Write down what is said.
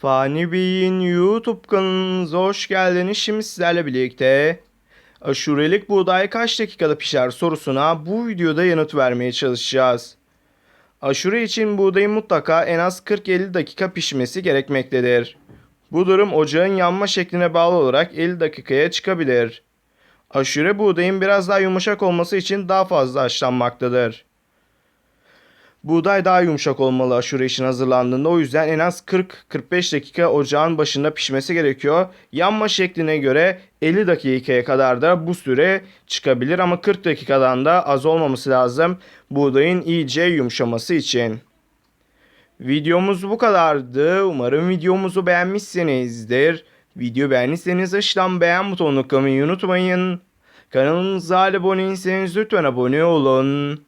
Fani Bey'in YouTube kanalınıza hoş geldiniz. Şimdi sizlerle birlikte aşurelik buğday kaç dakikada pişer sorusuna bu videoda yanıt vermeye çalışacağız. Aşure için buğdayın mutlaka en az 40-50 dakika pişmesi gerekmektedir. Bu durum ocağın yanma şekline bağlı olarak 50 dakikaya çıkabilir. Aşure buğdayın biraz daha yumuşak olması için daha fazla haşlanmaktadır. Buğday daha yumuşak olmalı aşure için hazırlandığında. O yüzden en az 40-45 dakika ocağın başında pişmesi gerekiyor. Yanma şekline göre 50 dakikaya kadar da bu süre çıkabilir ama 40 dakikadan da az olmaması lazım buğdayın iyice yumuşaması için. Videomuz bu kadardı. Umarım videomuzu beğenmişsinizdir. Video beğendiyseniz aşağıdan beğen butonuna tıklamayı unutmayın. Kanalımıza abone değilseniz lütfen abone olun.